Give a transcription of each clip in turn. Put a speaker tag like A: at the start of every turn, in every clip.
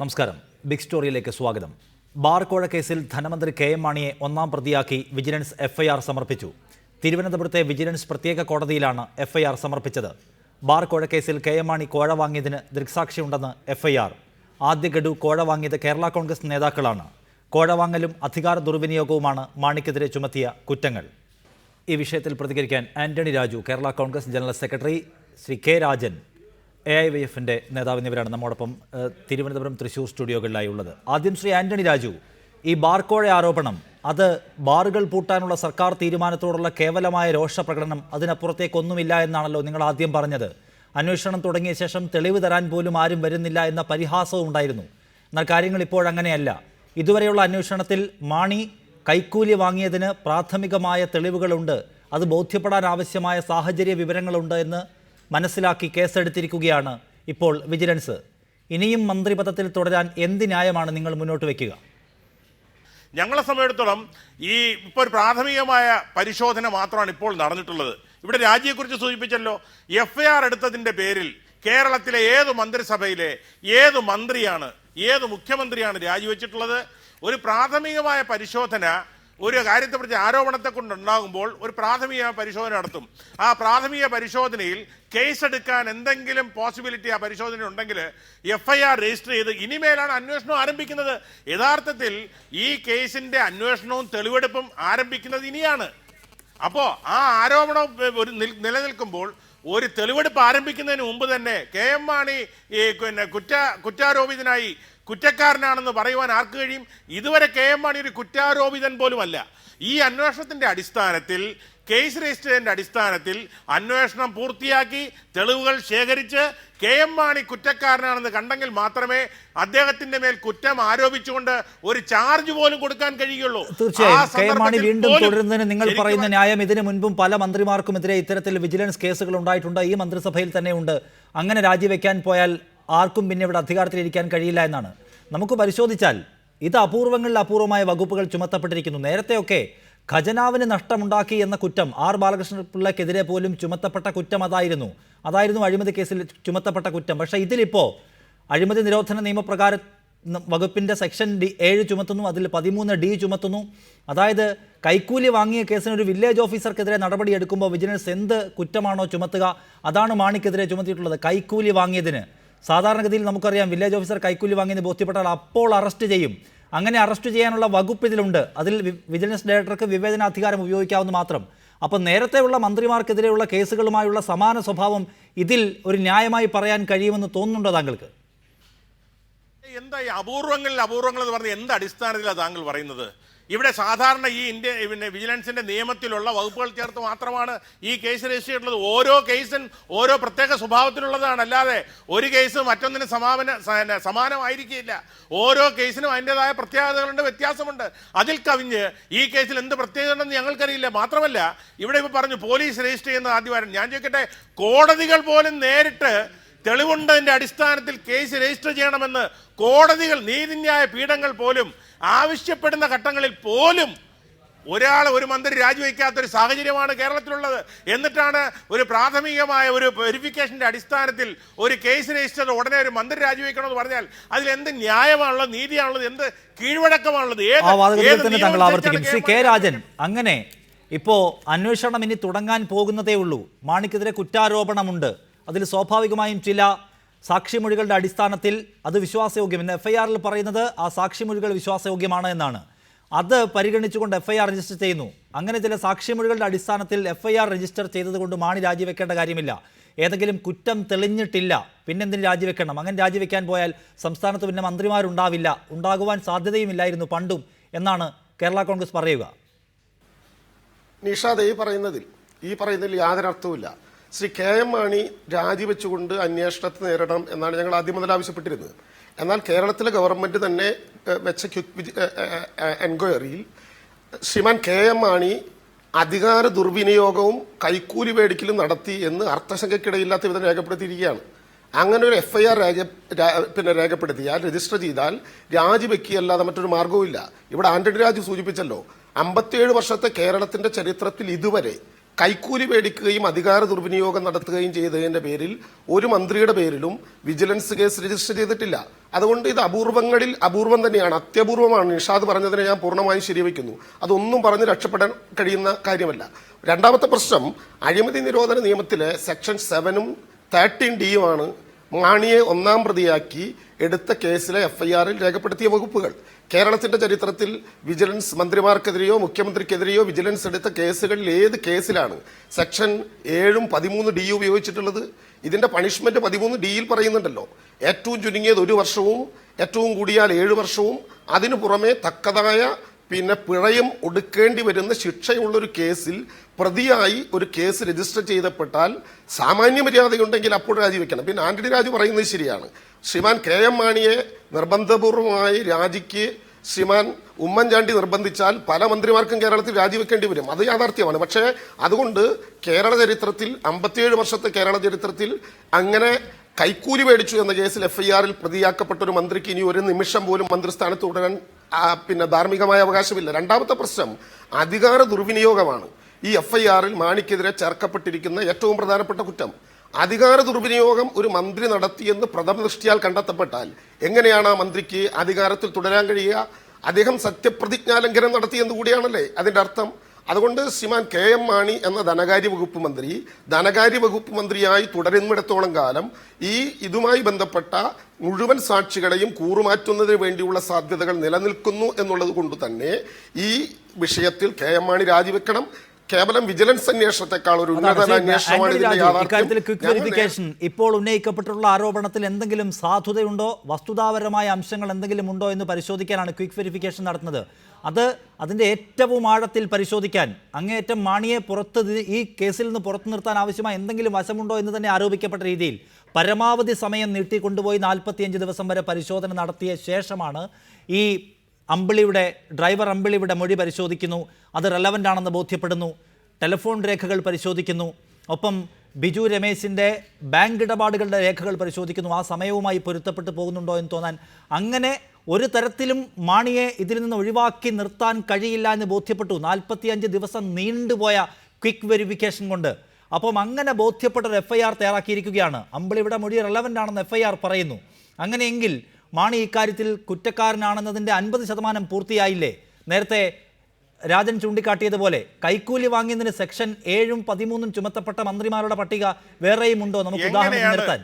A: നമസ്കാരം. ബിഗ് സ്റ്റോറിയിലേക്ക് സ്വാഗതം. ബാർകോഴ കേസിൽ ധനമന്ത്രി കെ എം മാണിയെ ഒന്നാം പ്രതിയാക്കി വിജിലൻസ് എഫ്ഐആർ സമർപ്പിച്ചു. തിരുവനന്തപുരത്തെ വിജിലൻസ് പ്രത്യേക കോടതിയിലാണ് എഫ്ഐആർ സമർപ്പിച്ചത്. ബാർകോഴ കേസിൽ കെ എം മാണി കോഴ വാങ്ങിയതിന് ദൃക്സാക്ഷിയുണ്ടെന്ന് എഫ്ഐആർ. ആദ്യ ഗഡു കോഴ വാങ്ങിയത് കേരള കോൺഗ്രസ് നേതാക്കളാണ്. കോഴ വാങ്ങലും അധികാര ദുർവിനിയോഗവുമാണ് മാണിക്കെതിരെ ചുമത്തിയ കുറ്റങ്ങൾ. ഈ വിഷയത്തിൽ പ്രതികരിക്കാൻ Antony Raju Kerala Congress general secretary Shri K Rajan. A I Y എഫിന്റെ നേതാവ് എന്നിവരാണ് നമ്മോടൊപ്പം തിരുവനന്തപുരം തൃശ്ശൂർ സ്റ്റുഡിയോകളിലായി ഉള്ളത്. ആദ്യം ശ്രീ ആന്റണി രാജു ഈ ബാർക്കോഴ ആരോപണം അത് ബാറുകൾ പൂട്ടാനുള്ള സർക്കാർ തീരുമാനത്തോടുള്ള കേവലമായ രോഷ പ്രകടനം അതിനപ്പുറത്തേക്കൊന്നുമില്ല എന്നാണല്ലോ നിങ്ങൾ ആദ്യം പറഞ്ഞത്. അന്വേഷണം തുടങ്ങിയ ശേഷം തെളിവ് തരാൻ പോലും ആരും വരുന്നില്ല എന്ന പരിഹാസവും ഉണ്ടായിരുന്നു. എന്നാൽ കാര്യങ്ങൾ ഇപ്പോഴങ്ങനെയല്ല ഇതുവരെയുള്ള അന്വേഷണത്തിൽ മാണി കൈക്കൂലി വാങ്ങിയതിന് പ്രാഥമികമായ തെളിവുകളുണ്ട്. അത് ബോധ്യപ്പെടാൻ ആവശ്യമായ സാഹചര്യ വിവരങ്ങളുണ്ട് എന്ന് മനസ്സിലാക്കി കേസെടുത്തിരിക്കുകയാണ് ഇപ്പോൾ വിജിലൻസ്. ഇനിയും മന്ത്രിപദത്തിൽ തുടരാൻ എന്ത് ന്യായമാണ് നിങ്ങൾ മുന്നോട്ട് വയ്ക്കുക
B: ഞങ്ങളെ സംബന്ധിച്ചിടത്തോളം ഈ ഇപ്പോൾ ഒരു പ്രാഥമികമായ പരിശോധന മാത്രമാണ് ഇപ്പോൾ നടന്നിട്ടുള്ളത്. ഇവിടെ രാജിയെക്കുറിച്ച് സൂചിപ്പിച്ചല്ലോ എഫ് ഐ ആർ എടുത്തതിന്റെ പേരിൽ കേരളത്തിലെ ഏത് മന്ത്രിസഭയിലെ ഏത് മന്ത്രിയാണ് ഏത് മുഖ്യമന്ത്രിയാണ് രാജിവെച്ചിട്ടുള്ളത്? ഒരു പ്രാഥമികമായ പരിശോധന ഒരു കാര്യത്തെക്കുറിച്ച് ആരോപണത്തെ കൊണ്ടുണ്ടാകുമ്പോൾ ഒരു പ്രാഥമിക പരിശോധന നടത്തും. ആ പ്രാഥമിക പരിശോധനയിൽ കേസ് എടുക്കാൻ എന്തെങ്കിലും പോസിബിലിറ്റി ആ പരിശോധന ഉണ്ടെങ്കിൽ എഫ് ഐ ആർ രജിസ്റ്റർ ചെയ്ത് ഇനിമേലാണ് അന്വേഷണം ആരംഭിക്കുന്നത്. യഥാർത്ഥത്തിൽ ഈ കേസിന്റെ അന്വേഷണവും തെളിവെടുപ്പും ആരംഭിക്കുന്നത് ഇനിയാണ്. അപ്പോ ആ ആരോപണം ഒരു നിൽ- നിലനിൽക്കുമ്പോൾ ഒരു തെളിവെടുപ്പ് ആരംഭിക്കുന്നതിന് മുമ്പ് തന്നെ കെ എം മാണി ഈ പിന്നെ കുറ്റ കുറ്റാരോപിതനായി കുറ്റക്കാരനാണെന്ന് പറയുവാൻ ആർക്ക് കഴിയും? ഇതുവരെ കെ എം മാണി ഒരു കുറ്റാരോപിതൻ പോലുമല്ല. ഈ അന്വേഷണത്തിന്റെ അടിസ്ഥാനത്തിൽ കേസ് രജിസ്റ്ററിന്റെ അടിസ്ഥാനത്തിൽ അന്വേഷണം പൂർത്തിയാക്കി തെളിവുകൾ ശേഖരിച്ച് കെ എം മാണി കുറ്റക്കാരനാണെന്ന് കണ്ടെങ്കിൽ മാത്രമേ അദ്ദേഹത്തിന്റെ മേൽ കുറ്റം ആരോപിച്ചുകൊണ്ട് ഒരു ചാർജ് പോലും കൊടുക്കാൻ കഴിയുള്ളൂ
A: തീർച്ചയായും.
B: ആ
A: കെ എം മാണി വീണ്ടും തുടരുന്നതിന് നിങ്ങൾ പറയുന്ന ന്യായം ഇതിനു മുൻപും പല മന്ത്രിമാർക്കും മന്ത്രിമാർക്കുമെതിരെ ഇത്തരത്തിൽ വിജിലൻസ് കേസുകൾ ഉണ്ടായിട്ടുണ്ട്. ഈ മന്ത്രിസഭയിൽ തന്നെ ഉണ്ട് അങ്ങനെ രാജിവെക്കാൻ പോയാൽ ആർക്കും പിന്നെ ഇവിടെ അധികാരത്തിലിരിക്കാൻ കഴിയില്ല എന്നാണ്. നമുക്ക് പരിശോധിച്ചാൽ ഇത് അപൂർവങ്ങളിൽ അപൂർവമായ വകുപ്പുകൾ ചുമത്തപ്പെട്ടിരിക്കുന്നു. നേരത്തെയൊക്കെ ഖജനാവിന് നഷ്ടമുണ്ടാക്കി എന്ന കുറ്റം ആർ ബാലകൃഷ്ണ പിള്ളയ്ക്കെതിരെ പോലും ചുമത്തപ്പെട്ട കുറ്റം അതായിരുന്നു. അതായിരുന്നു അഴിമതി കേസിൽ ചുമത്തപ്പെട്ട കുറ്റം. പക്ഷേ ഇതിലിപ്പോൾ അഴിമതി നിരോധന നിയമപ്രകാര വകുപ്പിന്റെ സെക്ഷൻ ഡി ഏഴ് ചുമത്തുന്നു അതിൽ പതിമൂന്ന് ഡി ചുമത്തുന്നു. അതായത് കൈക്കൂലി വാങ്ങിയ കേസിന് ഒരു വില്ലേജ് ഓഫീസർക്കെതിരെ നടപടി എടുക്കുമ്പോൾ വിജിലൻസ് എന്ത് കുറ്റമാണോ ചുമത്തുക അതാണ് മാണിക്കെതിരെ ചുമത്തിയിട്ടുള്ളത് കൈക്കൂലി വാങ്ങിയതിന്. സാധാരണഗതിയിൽ നമുക്കറിയാം വില്ലേജ് ഓഫീസർ കൈക്കൂലി വാങ്ങിയെന്ന് ബോധ്യപ്പെട്ടാൽ അപ്പോൾ അറസ്റ്റ് ചെയ്യും. അങ്ങനെ അറസ്റ്റ് ചെയ്യാനുള്ള വകുപ്പ് ഇതിലുണ്ട്. അതിൽ വിജിലൻസ് ഡയറക്ടർക്ക് വിവേചനാധികാരം ഉപയോഗിക്കാവുന്ന മാത്രം. അപ്പം നേരത്തെയുള്ള മന്ത്രിമാർക്കെതിരെയുള്ള കേസുകളുമായുള്ള സമാന സ്വഭാവം ഇതിൽ ഒരു ന്യായമായി പറയാൻ കഴിയുമെന്ന് തോന്നുന്നുണ്ടോ താങ്കൾക്ക്?
B: എന്താ ഈ അപൂർവങ്ങളിൽ അപൂർവങ്ങൾ എന്ന് പറഞ്ഞ എന്ത് അടിസ്ഥാനത്തിലാണ് താങ്കൾ പറയുന്നത്? ഇവിടെ സാധാരണ ഈ ഇന്ത്യ പിന്നെ വിജിലൻസിന്റെ നിയമത്തിലുള്ള വകുപ്പുകൾ ചേർത്ത് മാത്രമാണ് ഈ കേസ് രജിസ്റ്റർ ചെയ്തിട്ടുള്ളത്. ഓരോ കേസും ഓരോ പ്രത്യേക സ്വഭാവത്തിലുള്ളതാണ്. അല്ലാതെ ഒരു കേസ് മറ്റൊന്നിന് സമാപന സമാനമായിരിക്കില്ല ഓരോ കേസിനും അതിന്റെതായ പ്രത്യേകതകളുണ്ട് വ്യത്യാസമുണ്ട്. അതിൽ കവിഞ്ഞ് ഈ കേസിൽ എന്ത് പ്രത്യേകത ഉണ്ടെന്ന് ഞങ്ങൾക്കറിയില്ല. മാത്രമല്ല ഇവിടെ ഇപ്പോൾ പറഞ്ഞു പോലീസ് രജിസ്റ്റർ ചെയ്യുന്നത് ആദ്യമായിരുന്നു ഞാൻ ചോദിക്കട്ടെ കോടതികൾ പോലും നേരിട്ട് തെളിവുണ്ടതിന്റെ അടിസ്ഥാനത്തിൽ കേസ് രജിസ്റ്റർ ചെയ്യണമെന്ന് കോടതികൾ നീതിന്യായ പീഠങ്ങൾ പോലും ആവശ്യപ്പെടുന്ന ഘട്ടങ്ങളിൽ പോലും ഒരാൾ ഒരു മന്ത്രി രാജിവെക്കാത്തൊരു സാഹചര്യമാണ് കേരളത്തിലുള്ളത്. എന്നിട്ടാണ് ഒരു പ്രാഥമികമായ ഒരു വെരിഫിക്കേഷന്റെ അടിസ്ഥാനത്തിൽ ഒരു കേസ് രജിസ്റ്റർ ഉടനെ ഒരു മന്ത്രി രാജിവെക്കണമെന്ന് പറഞ്ഞാൽ അതിൽ എന്ത് ന്യായമാണുള്ളത് നീതിയാണുള്ളത് എന്ത് കീഴ്വഴക്കമാണുള്ളത് ഏത്
A: താങ്കൾ ആവർത്തിക്കും. ശ്രീ കെ രാജൻ അങ്ങനെ ഇപ്പോൾ അന്വേഷണം ഇനി തുടങ്ങാൻ പോകുന്നതേ ഉള്ളൂ. മാണിക്കെതിരെ കുറ്റാരോപണമുണ്ട്. അതിൽ സ്വാഭാവികമായും ചില സാക്ഷിമൊഴികളുടെ അടിസ്ഥാനത്തിൽ അത് വിശ്വാസയോഗ്യം എന്ന് എഫ് ഐ ആറിൽ പറയുന്നത് ആ സാക്ഷിമൊഴികൾ വിശ്വാസയോഗ്യമാണ് എന്നാണ്. അത് പരിഗണിച്ചുകൊണ്ട് എഫ് ഐ ആർ രജിസ്റ്റർ ചെയ്യുന്നു. അങ്ങനെ ചില സാക്ഷിമൊഴികളുടെ അടിസ്ഥാനത്തിൽ എഫ് ഐ ആർ രജിസ്റ്റർ ചെയ്തതുകൊണ്ട് മാണി രാജിവെക്കേണ്ട കാര്യമില്ല. ഏതെങ്കിലും കുറ്റം തെളിഞ്ഞിട്ടില്ല പിന്നെന്തിന് രാജിവെക്കണം? അങ്ങനെ രാജിവെക്കാൻ പോയാൽ സംസ്ഥാനത്ത് പിന്നെ മന്ത്രിമാരുണ്ടാവില്ല. ഉണ്ടാകുവാൻ സാധ്യതയുമില്ലായിരുന്നു പണ്ടും എന്നാണ് കേരള കോൺഗ്രസ് പറയുക.
C: നിഷാദ് ഈ പറയുന്നതിൽ ഈ പറയുന്നതിൽ യാതൊരു അർത്ഥവുമില്ല ശ്രീ കെ എം മാണി രാജിവെച്ചുകൊണ്ട് അന്വേഷണത്തെ നേരിടണം എന്നാണ് ഞങ്ങൾ ആദ്യം മുതൽ ആവശ്യപ്പെട്ടിരുന്നത്. എന്നാൽ കേരളത്തിലെ ഗവൺമെന്റ് തന്നെ വെച്ച ക്വിക്ക് എൻക്വയറിയിൽ ശ്രീമാൻ കെ എം മാണി അധികാര ദുർവിനിയോഗവും കൈക്കൂലി മേടിക്കലും നടത്തി എന്ന് അർത്ഥശങ്കയ്ക്കിടയില്ലാത്ത വിധം രേഖപ്പെടുത്തിയിരിക്കുകയാണ്. അങ്ങനെ ഒരു എഫ് ഐ ആർ രേഖ പിന്നെ രേഖപ്പെടുത്തിയാൽ രജിസ്റ്റർ ചെയ്താൽ രാജിവെക്കുകയല്ലാതെ മറ്റൊരു മാർഗവുമില്ല ഇവിടെ ആന്റണി രാജു സൂചിപ്പിച്ചല്ലോ അമ്പത്തിയേഴ് വർഷത്തെ കേരളത്തിന്റെ ചരിത്രത്തിൽ ഇതുവരെ കൈക്കൂലി മേടിക്കുകയും അധികാര ദുർവിനിയോഗം നടത്തുകയും ചെയ്തതിന്റെ പേരിൽ ഒരു മന്ത്രിയുടെ പേരിലും വിജിലൻസ് കേസ് രജിസ്റ്റർ ചെയ്തിട്ടില്ല. അതുകൊണ്ട് ഇത് അപൂർവങ്ങളിൽ അപൂർവം തന്നെയാണ്. അത്യപൂർവമാണ്. നിഷാദ് പറഞ്ഞതിനെ ഞാൻ പൂർണമായും ശരിവയ്ക്കുന്നു അതൊന്നും പറഞ്ഞ് രക്ഷപ്പെടാൻ കഴിയുന്ന കാര്യമല്ല. രണ്ടാമത്തെ പ്രശ്നം അഴിമതി നിരോധന നിയമത്തിലെ സെക്ഷൻ സെവനും തേർട്ടീൻ ഡിയുമാണ് മാണിയെ ഒന്നാം പ്രതിയാക്കി എടുത്ത കേസിലെ എഫ്ഐആറിൽ രേഖപ്പെടുത്തിയ വകുപ്പുകൾ. കേരളത്തിന്റെ ചരിത്രത്തിൽ വിജിലൻസ് മന്ത്രിമാർക്കെതിരെയോ മുഖ്യമന്ത്രിക്കെതിരെയോ വിജിലൻസ് എടുത്ത കേസുകളിൽ ഏത് കേസിലാണ് സെക്ഷൻ ഏഴും പതിമൂന്ന് ഡി ഉപയോഗിച്ചിട്ടുള്ളത്? ഇതിന്റെ പണിഷ്മെന്റ് പതിമൂന്ന് ഡിയിൽ പറയുന്നുണ്ടല്ലോ. ഏറ്റവും ചുരുങ്ങിയത് ഒരു വർഷവും ഏറ്റവും കൂടിയാൽ ഏഴ് വർഷവും അതിനു പുറമെ തക്കതായ പിന്നെ പിഴയും ഒടുക്കേണ്ടി വരുന്ന ശിക്ഷയുള്ളൊരു കേസിൽ പ്രതിയായി ഒരു കേസ് രജിസ്റ്റർ ചെയ്തപ്പെട്ടാൽ സാമാന്യ മര്യാദയുണ്ടെങ്കിൽ അപ്പോൾ രാജിവെക്കണം. പിന്നെ ആന്റണി രാജു പറയുന്നത് ശരിയാണ്. ശ്രീമാൻ കെ എം മാണിയെ നിർബന്ധപൂർവമായി രാജിക്ക് ശ്രീമാൻ ഉമ്മൻചാണ്ടി നിർബന്ധിച്ചാൽ പല മന്ത്രിമാർക്കും കേരളത്തിൽ രാജിവെക്കേണ്ടി വരും. അത് യാഥാർത്ഥ്യമാണ്. പക്ഷേ അതുകൊണ്ട് കേരള ചരിത്രത്തിൽ അമ്പത്തിയേഴ് വർഷത്തെ കേരള ചരിത്രത്തിൽ അങ്ങനെ കൈക്കൂലി മേടിച്ചു എന്ന കേസിൽ എഫ് ഐ ആറിൽ പ്രതിയാക്കപ്പെട്ട ഒരു മന്ത്രിക്ക് ഇനി ഒരു നിമിഷം പോലും മന്ത്രിസ്ഥാനത്ത് തുടരാൻ പിന്നെ ധാർമ്മികമായ അവകാശമില്ല. രണ്ടാമത്തെ പ്രശ്നം അധികാര ദുർവിനിയോഗമാണ്. ഈ എഫ് ഐ ആറിൽ മാണിക്കെതിരെ ചേർക്കപ്പെട്ടിരിക്കുന്ന ഏറ്റവും പ്രധാനപ്പെട്ട കുറ്റം. അധികാര ദുർവിനിയോഗം ഒരു മന്ത്രി നടത്തിയെന്ന് പ്രഥമ ദൃഷ്ടിയാൽ കണ്ടെത്തപ്പെട്ടാൽ എങ്ങനെയാണ് ആ മന്ത്രിക്ക് അധികാരത്തിൽ തുടരാൻ കഴിയുക? അദ്ദേഹം സത്യപ്രതിജ്ഞാലംഘനം നടത്തിയെന്ന് കൂടിയാണല്ലേ? അതിന്റെ അർത്ഥം അതുകൊണ്ട് ശ്രീമാൻ കെ എം മാണി എന്ന ധനകാര്യ വകുപ്പ് മന്ത്രി ധനകാര്യ വകുപ്പ് മന്ത്രിയായി തുടരുന്നിടത്തോളം കാലം ഈ ഇതുമായി ബന്ധപ്പെട്ട മുഴുവൻ സാക്ഷികളെയും കൂറുമാറ്റുന്നതിന് വേണ്ടിയുള്ള സാധ്യതകൾ നിലനിൽക്കുന്നു എന്നുള്ളത് കൊണ്ട് തന്നെ ഈ വിഷയത്തിൽ കെ എം മാണി രാജിവെക്കണം. കേവലം വിജിലൻസ് അന്വേഷണത്തെക്കാൾ ഒരു
A: ഉന്നത
C: അന്വേഷണമാണ് ഇതിന്റെ യാഥാർത്ഥ്യം.
A: ഇപ്പോൾ ഉന്നയിക്കപ്പെട്ടിട്ടുള്ള ആരോപണത്തിൽ എന്തെങ്കിലും സാധുതയുണ്ടോ? വസ്തുതാപരമായ അംശങ്ങൾ എന്തെങ്കിലും ഉണ്ടോ എന്ന് പരിശോധിക്കാനാണ് ക്വിക്ക് വെരിഫിക്കേഷൻ നടത്തുന്നത്. അത് അതിന്റെ ഏറ്റവും ആഴത്തിൽ പരിശോധിക്കാൻ അങ്ങേയറ്റം മാണിയെ പുറത്ത് ഈ കേസിൽ നിന്ന് പുറത്തു നിർത്താൻ ആവശ്യമായ എന്തെങ്കിലും വശമുണ്ടോ എന്ന് തന്നെ ആരോപിക്കപ്പെട്ട രീതിയിൽ പരമാവധി സമയം നീട്ടിക്കൊണ്ടുപോയി നാൽപ്പത്തിയഞ്ച് ദിവസം വരെ പരിശോധന നടത്തിയ ശേഷമാണ് ഈ അമ്പിളിയുടെ ഡ്രൈവർ അമ്പിളിയുടെ മൊഴി പരിശോധിക്കുന്നു. അത് റെലവന്റ് ആണെന്ന് ബോധ്യപ്പെടുന്നു. ടെലിഫോൺ രേഖകൾ പരിശോധിക്കുന്നു. ഒപ്പം ബിജു രമേശിന്റെ ബാങ്ക് ഇടപാടുകളുടെ രേഖകൾ പരിശോധിക്കുന്നു. ആ സമയവുമായി പൊരുത്തപ്പെട്ട് പോകുന്നുണ്ടോ എന്ന് തോന്നാൻ. അങ്ങനെ ഒരു തരത്തിലും മാണിയെ ഇതിൽ നിന്ന് ഒഴിവാക്കി നിർത്താൻ കഴിയില്ല എന്ന് ബോധ്യപ്പെട്ടു. നാൽപ്പത്തിയഞ്ച് ദിവസം നീണ്ടുപോയ ക്വിക്ക് വെരിഫിക്കേഷൻ കൊണ്ട്. അപ്പം അങ്ങനെ ബോധ്യപ്പെട്ട ഒരു എഫ് ഐ ആർ തയ്യാറാക്കിയിരിക്കുകയാണ്. അമ്പിളിയുടെ മൊഴി റെലവന്റ് ആണെന്ന് എഫ് ഐ ആർ പറയുന്നു. അങ്ങനെയെങ്കിൽ മാണി ഇക്കാര്യത്തിൽ കുറ്റക്കാരനാണെന്നതിന്റെ അൻപത് ശതമാനം പൂർത്തിയായില്ലേ? നേരത്തെ രാജൻ ചൂണ്ടിക്കാട്ടിയതുപോലെ കൈക്കൂലി വാങ്ങിയതിന് സെക്ഷൻ ഏഴും പതിമൂന്നും ചുമത്തപ്പെട്ട മന്ത്രിമാരുടെ പട്ടിക വേറെയും ഉണ്ടോ? നമുക്ക് ഉദാഹരണം നിർത്താൻ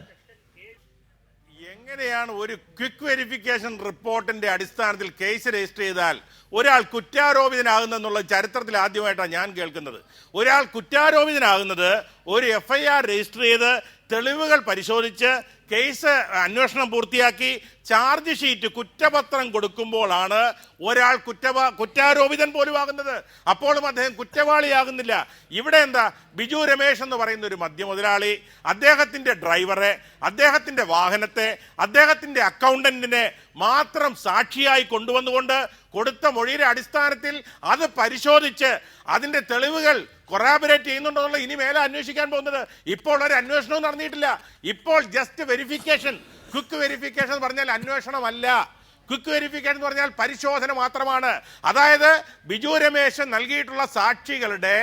B: എങ്ങനെയാണ് ഒരു ക്വിക്ക് വെരിഫിക്കേഷൻ റിപ്പോർട്ടിന്റെ അടിസ്ഥാനത്തിൽ കേസ് രജിസ്റ്റർ ചെയ്താൽ ഒരാൾ കുറ്റാരോപിതനാകുന്നെന്നുള്ള ചരിത്രത്തിൽ ആദ്യമായിട്ടാണ് ഞാൻ കേൾക്കുന്നത്. ഒരാൾ കുറ്റാരോപിതനാകുന്നത് ഒരു എഫ് ഐ ആർ രജിസ്റ്റർ ചെയ്ത് തെളിവുകൾ പരിശോധിച്ച് കേസ് അന്വേഷണം പൂർത്തിയാക്കി ചാർജ് ഷീറ്റ് കുറ്റപത്രം കൊടുക്കുമ്പോഴാണ് ഒരാൾ കുറ്റവ കുറ്റാരോപിതൻ പോലും ആകുന്നത് അപ്പോഴും അദ്ദേഹം കുറ്റവാളിയാകുന്നില്ല. ഇവിടെ എന്താ? ബിജു രമേശ് എന്ന് പറയുന്ന ഒരു മദ്യ മുതലാളി അദ്ദേഹത്തിന്റെ ഡ്രൈവറെ അദ്ദേഹത്തിന്റെ വാഹനത്തെ അദ്ദേഹത്തിന്റെ അക്കൗണ്ടന്റിനെ മാത്രം സാക്ഷിയായി കൊണ്ടുവന്നുകൊണ്ട് കൊടുത്ത മൊഴിയുടെ അടിസ്ഥാനത്തിൽ അത് പരിശോധിച്ച് അതിന്റെ തെളിവുകൾ കൊറാബറേറ്റ് ചെയ്യുന്നുണ്ടോന്നുള്ള ഇനി മേലെ അന്വേഷിക്കാൻ പോകുന്നത്. ഇപ്പോൾ ഒരു അന്വേഷണവും നടന്നിട്ടില്ല. ഇപ്പോൾ ജസ്റ്റ് വെരിഫിക്കേഷൻ ക്വിക്ക് വെരിഫിക്കേഷൻ എന്ന് പറഞ്ഞാൽ അന്വേഷണമല്ല. ക്വിക്ക് വെരിഫിക്കേഷൻ എന്ന് പറഞ്ഞാൽ പരിശോധന മാത്രമാണ്. അതായത് ബിജു രമേശൻ നൽകിയിട്ടുള്ള സാക്ഷികളുടെ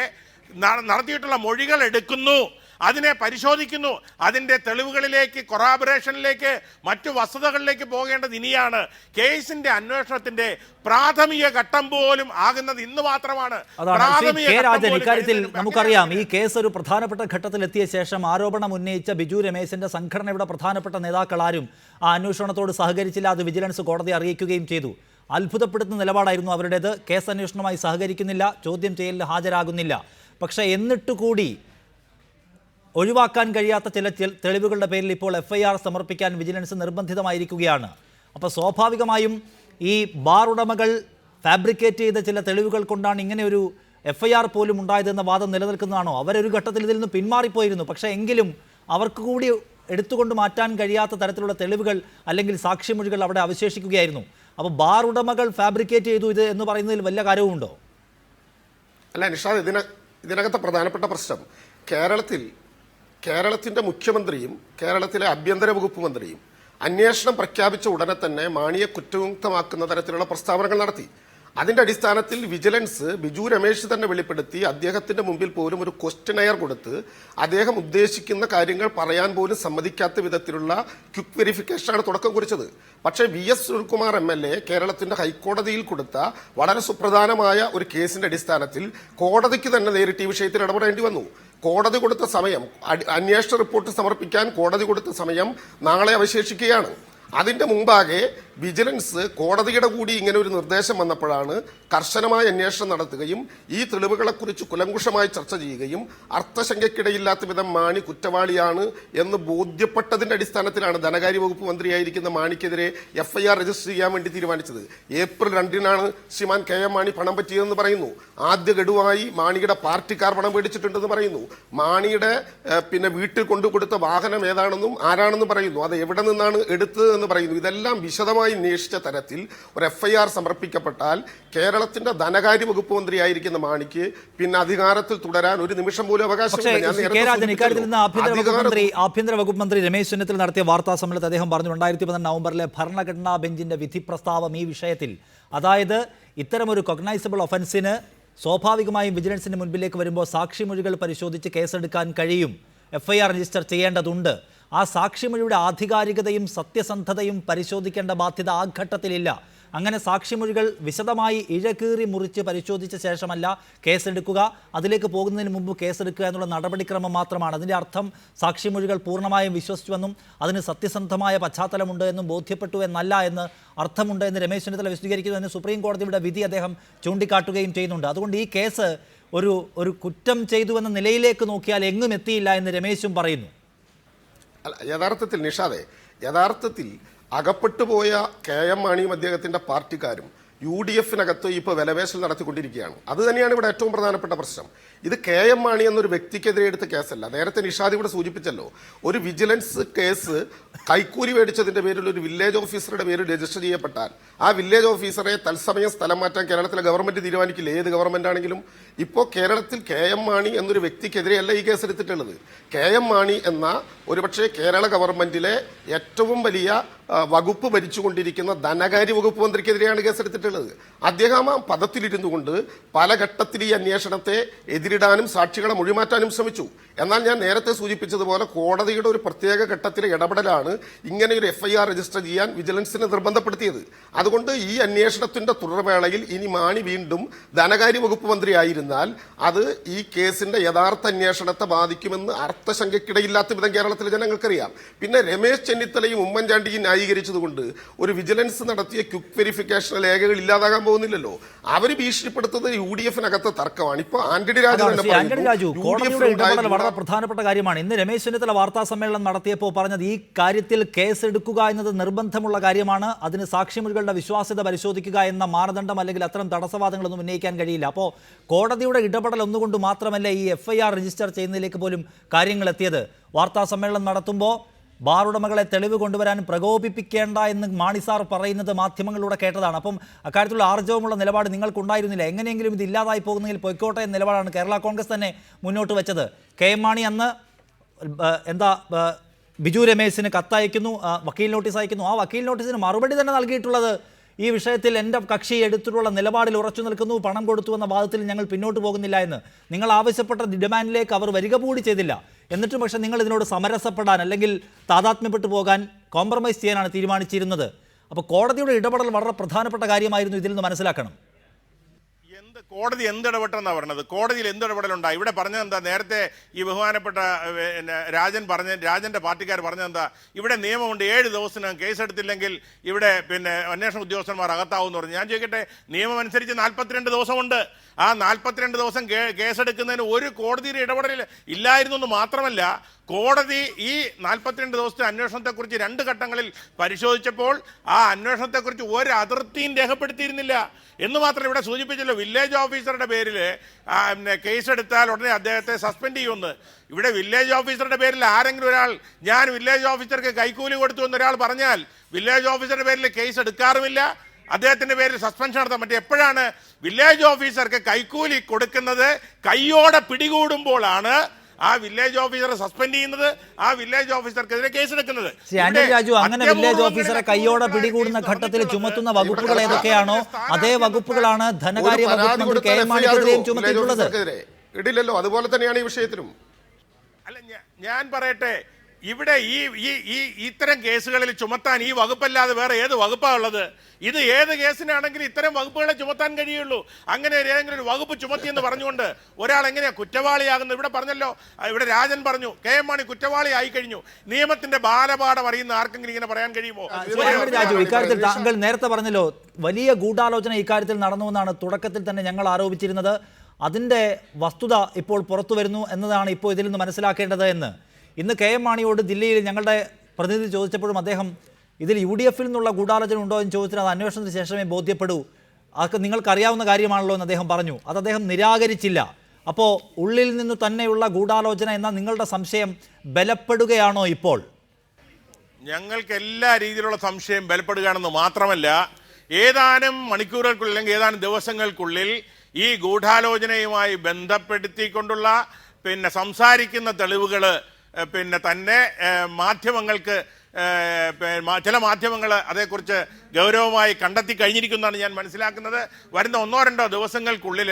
B: നടത്തിയിട്ടുള്ള മൊഴികൾ എടുക്കുന്നു. അതിനെ പരിശോധിക്കുന്നു. അതിന്റെ തെളിവുകളിലേക്ക് കൊറാബറേഷനിലേക്ക് മറ്റു വസ്തുതകളിലേക്ക് പോകേണ്ടത് ഇനിയാണ്. കേസിന്റെ അന്വേഷണത്തിന്റെ പ്രാഥമിക ഘട്ടം പോലും ആകുന്നത് ഇന്ന് മാത്രമാണ്.
A: രാജൻ ഇക്കാര്യത്തിൽ നമുക്കറിയാം ഈ കേസ് ഒരു പ്രധാനപ്പെട്ട ഘട്ടത്തിലെത്തിയ ശേഷം ആരോപണം ഉന്നയിച്ച ബിജു രമേശിന്റെ സംഘടനയുടെ പ്രധാനപ്പെട്ട നേതാക്കൾ ആരും ആ അന്വേഷണത്തോട് സഹകരിച്ചില്ല അത് വിജിലൻസ് കോടതി അറിയിക്കുകയും ചെയ്തു. അത്ഭുതപ്പെടുത്തുന്ന നിലപാടായിരുന്നു അവരുടേത്. കേസ് അന്വേഷണവുമായി സഹകരിക്കുന്നില്ല ചോദ്യം ചെയ്യലിൽ ഹാജരാകുന്നില്ല. പക്ഷേ എന്നിട്ട് കൂടി ഒഴിവാക്കാൻ കഴിയാത്ത ചില തെളിവുകളുടെ പേരിൽ ഇപ്പോൾ എഫ് ഐ ആർ സമർപ്പിക്കാൻ വിജിലൻസ് നിർബന്ധിതമായിരിക്കുകയാണ്. അപ്പോൾ സ്വാഭാവികമായും ഈ ബാർ ഉടമകൾ ഫാബ്രിക്കേറ്റ് ചെയ്ത ചില തെളിവുകൾ കൊണ്ടാണ് ഇങ്ങനെ ഒരു എഫ് ഐ ആർ പോലും ഉണ്ടായതെന്ന വാദം നിലനിൽക്കുന്നതാണോ? അവരൊരു ഘട്ടത്തിൽ ഇതിൽ നിന്ന് പിന്മാറിപ്പോയിരുന്നു. പക്ഷേ എങ്കിലും അവർക്ക് കൂടി എടുത്തുകൊണ്ട് മാറ്റാൻ കഴിയാത്ത തരത്തിലുള്ള തെളിവുകൾ അല്ലെങ്കിൽ സാക്ഷിമൊഴികൾ അവിടെ അവശേഷിക്കുകയായിരുന്നു. അപ്പോൾ ബാർ ഉടമകൾ ഫാബ്രിക്കേറ്റ് ചെയ്തു ഇത് എന്ന് പറയുന്നതിൽ വലിയ കാര്യവുമുണ്ടോ?
C: അല്ല നിഷാദ് ഇതിന ഇതിനകത്തെ പ്രധാനപ്പെട്ട പ്രശ്നം കേരളത്തിൽ കേരളത്തിന്റെ മുഖ്യമന്ത്രിയും കേരളത്തിലെ ആഭ്യന്തര വകുപ്പ് മന്ത്രിയും അന്വേഷണം പ്രഖ്യാപിച്ച ഉടനെ തന്നെ മാണിയെ കുറ്റമുക്തമാക്കുന്ന തരത്തിലുള്ള പ്രസ്താവനകൾ നടത്തി. അതിന്റെ അടിസ്ഥാനത്തിൽ വിജിലൻസ് ബിജു രമേശ് തന്നെ വെളിപ്പെടുത്തി അദ്ദേഹത്തിന്റെ മുമ്പിൽ പോലും ഒരു ക്വസ്റ്റ്യനെയർ കൊടുത്ത് അദ്ദേഹം ഉദ്ദേശിക്കുന്ന കാര്യങ്ങൾ പറയാൻ പോലും സമ്മതിക്കാത്ത വിധത്തിലുള്ള ക്വിക്ക് വെരിഫിക്കേഷനാണ് തുടക്കം കുറിച്ചത്. പക്ഷേ V S Sunilkumar M L A കേരളത്തിന്റെ ഹൈക്കോടതിയിൽ കൊടുത്ത വളരെ സുപ്രധാനമായ ഒരു കേസിന്റെ അടിസ്ഥാനത്തിൽ കോടതിക്ക് തന്നെ നേരിട്ട് ഈ വിഷയത്തിൽ ഇടപെടേണ്ടി വന്നു. കോടതി കൊടുത്ത സമയം അന്വേഷണ റിപ്പോർട്ട് സമർപ്പിക്കാൻ കോടതി കൊടുത്ത സമയം നാളെ അവശേഷിക്കുകയാണ്. അതിന്റെ മുമ്പാകെ വിജിലൻസ് കോടതിയുടെ കൂടി ഇങ്ങനെ ഒരു നിർദ്ദേശം വന്നപ്പോഴാണ് കർശനമായ അന്വേഷണം നടത്തുകയും ഈ തെളിവുകളെക്കുറിച്ച് കുലങ്കുഷമായി ചർച്ച ചെയ്യുകയും അർത്ഥശങ്കയ്ക്കിടയില്ലാത്ത വിധം മാണി കുറ്റവാളിയാണ് എന്ന് ബോധ്യപ്പെട്ടതിന്റെ അടിസ്ഥാനത്തിലാണ് ധനകാര്യ വകുപ്പ് മന്ത്രിയായിരിക്കുന്ന മാണിക്കെതിരെ എഫ് ഐ ആർ രജിസ്റ്റർ ചെയ്യാൻ വേണ്ടി തീരുമാനിച്ചത്. ഏപ്രിൽ രണ്ടിനാണ് ശ്രീമാൻ കെ എം മാണി പണം പറ്റിയതെന്ന് പറയുന്നു. ആദ്യ ഗഡുവായി മാണിയുടെ പാർട്ടിക്കാർ പണം മേടിച്ചിട്ടുണ്ടെന്ന് പറയുന്നു. മാണിയുടെ പിന്നെ വീട്ടിൽ കൊണ്ടു കൊടുത്ത വാഹനം ഏതാണെന്നും ആരാണെന്നും പറയുന്നു. അത് എവിടെ നിന്നാണ് എടുത്തത് എന്ന് പറയുന്നു. ഇതെല്ലാം വിശദമായി അന്വേഷിച്ച തരത്തിൽ ഒരു എഫ് ഐ ആർ സമർപ്പിക്കപ്പെട്ടാൽ കേരളത്തിന്റെ ധനകാര്യ വകുപ്പ് മന്ത്രിയായിരിക്കുന്ന മാണിക്ക് പിന്നെ അധികാരത്തിൽ തുടരാൻ ഒരു നിമിഷം പോലും
A: അവകാശം ആഭ്യന്തര വകുപ്പ് മന്ത്രി ആഭ്യന്തര വകുപ്പ് മന്ത്രി രമേശ് ചെന്നിത്തല നടത്തിയ വാർത്താ സമ്മേളനത്തിൽ അദ്ദേഹം പറഞ്ഞു രണ്ടായിരത്തി പതിനെട്ട് നവംബറിലെ ഭരണഘടനാ ബെഞ്ചിന്റെ വിധി പ്രസ്താവം ഈ വിഷയത്തിൽ. അതായത് ഇത്തരം ഒരു കൊഗ്നൈസബിൾ ഒഫൻസിന് സ്വാഭാവികമായും വിജിലൻസിന് മുൻപിലേക്ക് വരുമ്പോൾ സാക്ഷിമൊഴികൾ പരിശോധിച്ച് കേസെടുക്കാൻ കഴിയും. എഫ് ഐ ആർ രജിസ്റ്റർ ചെയ്യേണ്ടതുണ്ട്. ആ സാക്ഷിമൊഴിയുടെ ആധികാരികതയും സത്യസന്ധതയും പരിശോധിക്കേണ്ട ബാധ്യത ആ ഘട്ടത്തിലില്ല. അങ്ങനെ സാക്ഷിമൊഴികൾ വിശദമായി ഇഴകീറി മുറിച്ച് പരിശോധിച്ച ശേഷമല്ല കേസെടുക്കുക. അതിലേക്ക് പോകുന്നതിന് മുമ്പ് കേസെടുക്കുക എന്നുള്ള നടപടിക്രമം മാത്രമാണ്. അതിന്റെ അർത്ഥം സാക്ഷിമൊഴികൾ പൂർണമായും വിശ്വസിച്ചുവെന്നും അതിന് സത്യസന്ധമായ പശ്ചാത്തലമുണ്ട് എന്നും ബോധ്യപ്പെട്ടു എന്നല്ല എന്ന് അർത്ഥമുണ്ട് എന്ന് രമേശ് ചെന്നിത്തല വിശദീകരിക്കുന്നതിന് സുപ്രീം കോടതിയുടെ വിധി അദ്ദേഹം ചൂണ്ടിക്കാട്ടുകയും ചെയ്യുന്നുണ്ട്. അതുകൊണ്ട് ഈ കേസ് ഒരു ഒരു കുറ്റം ചെയ്തുവെന്ന നിലയിലേക്ക് നോക്കിയാൽ എങ്ങും എത്തിയില്ല എന്ന് രമേശും പറയുന്നു.
C: അല്ല യഥാർത്ഥത്തിൽ നിഷാദെ യഥാർത്ഥത്തിൽ അകപ്പെട്ടുപോയ കെ എം മാണിയും അദ്ദേഹത്തിന്റെ പാർട്ടിക്കാരും യു ഡി എഫിനകത്ത് ഇപ്പോൾ വിലവേശൽ നടത്തിക്കൊണ്ടിരിക്കുകയാണ്. അത് തന്നെയാണ് ഇവിടെ ഏറ്റവും പ്രധാനപ്പെട്ട പ്രശ്നം. ഇത് കെ എം മാണി എന്നൊരു വ്യക്തിക്കെതിരെ എടുത്ത കേസല്ല. നേരത്തെ നിഷാദി ഇവിടെ സൂചിപ്പിച്ചല്ലോ. ഒരു വിജിലൻസ് കേസ് കൈക്കൂലി മേടിച്ചതിന്റെ പേരിൽ ഒരു വില്ലേജ് ഓഫീസറുടെ പേരിൽ രജിസ്റ്റർ ചെയ്യപ്പെട്ടാൽ ആ വില്ലേജ് ഓഫീസറെ തത്സമയം സ്ഥലം മാറ്റാൻ കേരളത്തിലെ ഗവൺമെന്റ് തീരുമാനിക്കില്ല. ഏത് ഗവൺമെന്റ് ആണെങ്കിലും ഇപ്പോൾ കേരളത്തിൽ കെ എം മാണി എന്നൊരു വ്യക്തിക്കെതിരെയല്ല ഈ കേസ് എടുത്തിട്ടുള്ളത്. കെ എം മാണി എന്ന ഒരുപക്ഷെ കേരള ഗവൺമെന്റിലെ ഏറ്റവും വലിയ വകുപ്പ് ഭരിച്ചുകൊണ്ടിരിക്കുന്ന ധനകാര്യ വകുപ്പ് മന്ത്രിക്കെതിരെയാണ് കേസെടുത്തിട്ടുള്ളത്. അദ്ദേഹം ആ പദത്തിലിരുന്നു കൊണ്ട് പല ഘട്ടത്തിൽ ഈ അന്വേഷണത്തെ എതിരിടാനും സാക്ഷികളെ മൊഴിമാറ്റാനും ശ്രമിച്ചു. എന്നാൽ ഞാൻ നേരത്തെ സൂചിപ്പിച്ചതുപോലെ കോടതിയുടെ ഒരു പ്രത്യേക ഘട്ടത്തിലെ ഇടപെടലാണ് ഇങ്ങനെ ഒരു എഫ് ഐ ആർ രജിസ്റ്റർ ചെയ്യാൻ വിജിലൻസിനെ നിർബന്ധപ്പെടുത്തിയത്. അതുകൊണ്ട് ഈ അന്വേഷണത്തിന്റെ തുടർവേളയിൽ ഇനി മാണി വീണ്ടും ധനകാര്യ വകുപ്പ് മന്ത്രിയായിരുന്നാൽ അത് ഈ കേസിന്റെ യഥാർത്ഥ അന്വേഷണത്തെ ബാധിക്കുമെന്ന് അർത്ഥശങ്കയ്ക്കിടയില്ലാത്ത വിധം കേരളത്തിലെ ജനങ്ങൾക്കറിയാം. പിന്നെ രമേശ് ചെന്നിത്തലയും ഉമ്മൻചാണ്ടിയും ന്യായീകരിച്ചതുകൊണ്ട് ഒരു വിജിലൻസ് നടത്തിയ ക്വിക്ക് വെരിഫിക്കേഷൻ രേഖകൾ ഇല്ലാതാകാൻ പോകുന്നില്ലല്ലോ. അവർ ഭീഷണിപ്പെടുത്തുന്നത് യു ഡി എഫിനകത്തെ തർക്കമാണ്. ഇപ്പൊ ആന്റണി രാജു തന്നെ പറയുന്നു,
A: വളരെ പ്രധാനപ്പെട്ട കാര്യമാണ്. ഇന്ന് രമേശ് ചെന്നിത്തല വാർത്താ സമ്മേളനം നടത്തിയപ്പോൾ പറഞ്ഞത് ഈ കാര്യത്തിൽ കേസ് എടുക്കുക എന്നത് നിർബന്ധമുള്ള കാര്യമാണ്. അതിന് സാക്ഷിമൊഴികളുടെ വിശ്വാസ്യത പരിശോധിക്കുക എന്ന മാനദണ്ഡം അല്ലെങ്കിൽ അത്തരം തടസ്സവാദങ്ങളൊന്നും ഉന്നയിക്കാൻ കഴിയില്ല. അപ്പോൾ കോടതിയുടെ ഇടപെടൽ ഒന്നുകൊണ്ട് മാത്രമല്ല ഈ എഫ് രജിസ്റ്റർ ചെയ്യുന്നതിലേക്ക് പോലും കാര്യങ്ങൾ എത്തിയത്? വാർത്താ സമ്മേളനം നടത്തുമ്പോൾ ബാർ ഉടമകളെ തെളിവ് കൊണ്ടുവരാൻ പ്രകോപിപ്പിക്കേണ്ട എന്ന് മാണി സാർ പറയുന്നത് മാധ്യമങ്ങളിലൂടെ കേട്ടതാണ്. അപ്പം അക്കാര്യത്തിലുള്ള ആർജവമുള്ള നിലപാട് നിങ്ങൾക്കുണ്ടായിരുന്നില്ല. എങ്ങനെയെങ്കിലും ഇത് ഇല്ലാതായി പോകുന്നതിൽ പൊയ്ക്കോട്ടെ എന്ന നിലപാടാണ് കേരള കോൺഗ്രസ് തന്നെ മുന്നോട്ട് വെച്ചത്. കെ എം മാണി അന്ന് എന്താ ബിജു രമേശിന് കത്തയക്കുന്നു വക്കീൽ നോട്ടീസ് അയക്കുന്നു. ആ വക്കീൽ നോട്ടീസിന് മറുപടി തന്നെ നൽകിയിട്ടുള്ളത് ഈ വിഷയത്തിൽ എന്റെ കക്ഷി എടുത്തിട്ടുള്ള നിലപാടിൽ ഉറച്ചു നിൽക്കുന്നു പണം കൊടുത്തു എന്ന വാദത്തിൽ ഞങ്ങൾ പിന്നോട്ട് പോകുന്നില്ല എന്ന്. നിങ്ങൾ ആവശ്യപ്പെട്ട ഡിമാൻഡിലേക്ക് അവർ വരിക കൂടി ചെയ്തില്ല. എന്നിട്ടും പക്ഷേ നിങ്ങൾ ഇതിനോട് സമരസപ്പെടാൻ അല്ലെങ്കിൽ താതാത്മ്യപ്പെട്ടു പോകാൻ കോംപ്രമൈസ് ചെയ്യാനാണ് തീരുമാനിച്ചിരുന്നത്. അപ്പോൾ കോടതിയുടെ ഇടപെടൽ വളരെ പ്രധാനപ്പെട്ട കാര്യമായിരുന്നു ഇതിൽ നിന്ന് മനസ്സിലാക്കണം.
B: എന്ത് കോടതി എന്ത് ഇടപെട്ടെന്നാ പറഞ്ഞത്? കോടതിയിൽ എന്ത് ഇടപെടലുണ്ടായി ഇവിടെ പറഞ്ഞത് എന്താ നേരത്തെ ഈ ബഹുമാനപ്പെട്ട പിന്നെ രാജൻ പറഞ്ഞ രാജന്റെ പാർട്ടിക്കാർ പറഞ്ഞത് എന്താ ഇവിടെ നിയമമുണ്ട് ഏഴ് ദിവസത്തിനകം കേസെടുത്തില്ലെങ്കിൽ ഇവിടെ പിന്നെ അന്വേഷണ ഉദ്യോഗസ്ഥന്മാർ അകത്താവും എന്ന് പറഞ്ഞു. ഞാൻ ചോദിക്കട്ടെ നിയമം അനുസരിച്ച് നാൽപ്പത്തിരണ്ട് ദിവസമുണ്ട്. ആ നാൽപ്പത്തിരണ്ട് ദിവസം കേസെടുക്കുന്നതിന് ഒരു കോടതിയുടെ ഇടപെടൽ ഇല്ലായിരുന്നു എന്ന് മാത്രമല്ല കോടതി ഈ നാൽപ്പത്തിരണ്ട് ദിവസത്തെ അന്വേഷണത്തെക്കുറിച്ച് രണ്ട് ഘട്ടങ്ങളിൽ പരിശോധിച്ചപ്പോൾ ആ അന്വേഷണത്തെക്കുറിച്ച് ഒരു അതിർത്തിയും രേഖപ്പെടുത്തിയിരുന്നില്ല. എന്ന് മാത്രം ഇവിടെ സൂചിപ്പിച്ചല്ലോ വില്ലേജ് ഓഫീസറുടെ പേരിൽ പിന്നെ കേസെടുത്താൽ ഉടനെ അദ്ദേഹത്തെ സസ്പെൻഡ് ചെയ്യുമെന്ന്. ഇവിടെ വില്ലേജ് ഓഫീസറുടെ പേരിൽ ആരെങ്കിലും ഒരാൾ ഞാൻ വില്ലേജ് ഓഫീസർക്ക് കൈക്കൂലി കൊടുത്തു എന്നൊരാൾ പറഞ്ഞാൽ വില്ലേജ് ഓഫീസറുടെ പേരിൽ കേസ് എടുക്കാറുമില്ല അദ്ദേഹത്തിന്റെ പേരിൽ സസ്പെൻഷൻ നടത്താൻ പറ്റും. എപ്പോഴാണ് വില്ലേജ് ഓഫീസർക്ക് കൈക്കൂലി കൊടുക്കുന്നത്? കൈയോടെ പിടികൂടുമ്പോഴാണ് ആ വില്ലേജ് ഓഫീസറെ സസ്പെൻഡ് ചെയ്യുന്നത് ആ വില്ലേജ് ഓഫീസർക്കെതിരെ കേസെടുക്കുന്നത്
A: രാജു അങ്ങനെ വില്ലേജ് ഓഫീസറെ കയ്യോടെ പിടികൂടുന്ന ഘട്ടത്തിൽ. ചുമത്തുന്ന വകുപ്പുകൾ ഏതൊക്കെയാണോ അതേ വകുപ്പുകളാണ് ധനകാര്യ
C: ഒരു
A: വകുപ്പ്
C: പരാതി
A: മന്ത്രി കെ എം മാണിക്കെതിരെയും ചുമത്തിയിട്ടുള്ളത്.
C: ഇടില്ലല്ലോ. അതുപോലെ തന്നെയാണ് ഈ വിഷയത്തിലും.
B: അല്ല ഞാൻ പറയട്ടെ ഇവിടെ ഈ ഈ ഈ ഇത്തരം കേസുകളിൽ ചുമത്താൻ ഈ വകുപ്പല്ലാതെ വേറെ ഏത് വകുപ്പാണ് ഉള്ളത്? ഇത് ഏത് കേസിനാണെങ്കിലും ഇത്തരം വകുപ്പുകളെ ചുമത്താൻ കഴിയുള്ളൂ. അങ്ങനെ ഏതെങ്കിലും ഒരു വകുപ്പ് ചുമത്തി എന്ന് പറഞ്ഞുകൊണ്ട് ഒരാൾ എങ്ങനെയാ കുറ്റവാളിയാകുന്നത്? ഇവിടെ പറഞ്ഞല്ലോ ഇവിടെ രാജൻ പറഞ്ഞു കെ എം മാണി കുറ്റവാളി ആയി കഴിഞ്ഞു. നിയമത്തിന്റെ ബാലപാഠം അറിയുന്ന ആർക്കെങ്കിലും ഇങ്ങനെ പറയാൻ കഴിയുമോ?
A: രാജു ഇക്കാര്യത്തിൽ താങ്കൾ നേരത്തെ പറഞ്ഞല്ലോ വലിയ ഗൂഢാലോചന ഇക്കാര്യത്തിൽ നടന്നുവെന്നാണ് തുടക്കത്തിൽ തന്നെ ഞങ്ങൾ ആരോപിച്ചിരുന്നത്. അതിന്റെ വസ്തുത ഇപ്പോൾ പുറത്തു വരുന്നു എന്നതാണ് ഇപ്പോൾ ഇതിൽ നിന്ന് മനസ്സിലാക്കേണ്ടത് എന്ന്. ഇന്ന് കെ എം മാണിയോട് ദില്ലിയിൽ ഞങ്ങളുടെ പ്രതിനിധി ചോദിച്ചപ്പോഴും അദ്ദേഹം ഇതിൽ യു ഡി എഫിൽ നിന്നുള്ള ഗൂഢാലോചന ഉണ്ടോ എന്ന് ചോദിച്ചാൽ അത് അന്വേഷണത്തിന് ശേഷമേ ബോധ്യപ്പെടൂ. അതൊക്കെ നിങ്ങൾക്കറിയാവുന്ന കാര്യമാണല്ലോ എന്ന് അദ്ദേഹം പറഞ്ഞു. അത് അദ്ദേഹം നിരാകരിച്ചില്ല. അപ്പോൾ ഉള്ളിൽ നിന്ന് തന്നെയുള്ള ഗൂഢാലോചന എന്ന നിങ്ങളുടെ സംശയം ബലപ്പെടുകയാണോ ഇപ്പോൾ?
B: ഞങ്ങൾക്ക് എല്ലാ രീതിയിലുള്ള സംശയം ബലപ്പെടുകയാണെന്ന് മാത്രമല്ല ഏതാനും മണിക്കൂറുകൾക്കുള്ളിൽ അല്ലെങ്കിൽ ഏതാനും ദിവസങ്ങൾക്കുള്ളിൽ ഈ ഗൂഢാലോചനയുമായി ബന്ധപ്പെടുത്തിക്കൊണ്ടുള്ള പിന്നെ സംസാരിക്കുന്ന തെളിവുകൾ പിന്നെ തന്നെ മാധ്യമങ്ങൾക്ക് ചില മാധ്യമങ്ങൾ അതേക്കുറിച്ച് ഗൗരവമായി കണ്ടെത്തി കഴിഞ്ഞിരിക്കുന്നതാണ് ഞാൻ മനസ്സിലാക്കുന്നത്. വരുന്ന ഒന്നോ രണ്ടോ ദിവസങ്ങൾക്കുള്ളിൽ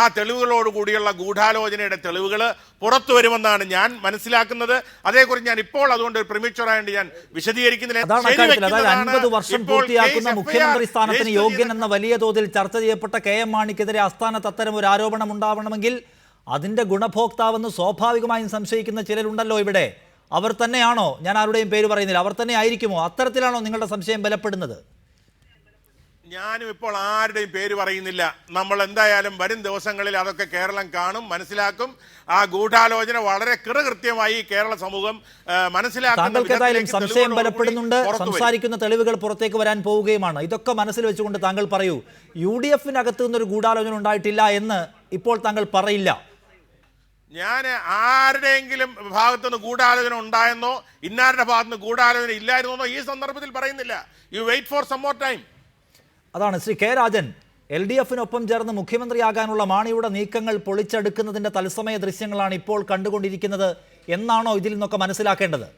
B: ആ തെളിവുകളോട് കൂടിയുള്ള ഗൂഢാലോചനയുടെ തെളിവുകൾ പുറത്തു വരുമെന്നാണ് ഞാൻ മനസ്സിലാക്കുന്നത്. അതേക്കുറിച്ച് ഞാൻ ഇപ്പോൾ അതുകൊണ്ട് പ്രിമിച്ചർ ആയതുകൊണ്ട് ഞാൻ വിശദീകരിക്കുന്നില്ല.
A: വർഷം പൂർത്തിയാക്കുന്ന മുഖ്യമന്ത്രി സ്ഥാനത്തിന് യോഗ്യൻ എന്ന വലിയ തോതിൽ ചർച്ച ചെയ്യപ്പെട്ട കെ എം മാണിക്കെതിരെ ആസ്ഥാനത്ത് അത്തരം ഒരു ആരോപണം ഉണ്ടാവണമെങ്കിൽ അതിന്റെ ഗുണഭോക്താവെന്ന് സ്വാഭാവികമായും സംശയിക്കുന്ന ചിലരുണ്ടല്ലോ ഇവിടെ. അവർ തന്നെയാണോ? ഞാൻ ആരുടെയും പേര് പറയുന്നില്ല. അവർ തന്നെ ആയിരിക്കുമോ? അത്തരത്തിലാണോ നിങ്ങളുടെ സംശയം ബലപ്പെടുന്നത്?
B: ഞാനും ഇപ്പോൾ ആരുടെയും പേര് പറയുന്നില്ല. നമ്മൾ എന്തായാലും വരും ദിവസങ്ങളിൽ അതൊക്കെ കേരളം കാണും മനസ്സിലാക്കും. ആ ഗൂഢാലോചന വളരെ കൃതകൃത്യമായി കേരള സമൂഹം മനസ്സിലാക്കും
A: സംശയം ബലപ്പെടുന്നുണ്ട്. സംസാരിക്കുന്ന തെളിവുകൾ പുറത്തേക്ക് വരാൻ പോവുകയുമാണ്. ഇതൊക്കെ മനസ്സിൽ വെച്ചുകൊണ്ട് താങ്കൾ പറയൂ. യു ഡി എഫിനകത്ത് നിന്നൊരു ഗൂഢാലോചന ഉണ്ടായിട്ടില്ല എന്ന് ഇപ്പോൾ താങ്കൾ പറയില്ല.
B: ഞാൻ ആരുടെയെങ്കിലും ഭാഗത്തുനിന്ന് ഗൂഢാലോചന ഉണ്ടായെന്നോ ഇന്നാരുടെ ഭാഗത്തുനിന്ന് ഗൂഢാലോചന ഇല്ലായിരുന്നോ ഈ സന്ദർഭത്തിൽ പറയുന്നില്ല. You wait for some more time
A: അതാണ് Shri K Rajan. L D എഫിനൊപ്പം ചേർന്ന് മുഖ്യമന്ത്രിയാകാനുള്ള മാണിയുടെ നീക്കങ്ങൾ പൊളിച്ചെടുക്കുന്നതിന്റെ തത്സമയ ദൃശ്യങ്ങളാണ് ഇപ്പോൾ കണ്ടുകൊണ്ടിരിക്കുന്നത് എന്നാണോ ഇതിൽ നിന്നൊക്കെ മനസ്സിലാക്കേണ്ടത്?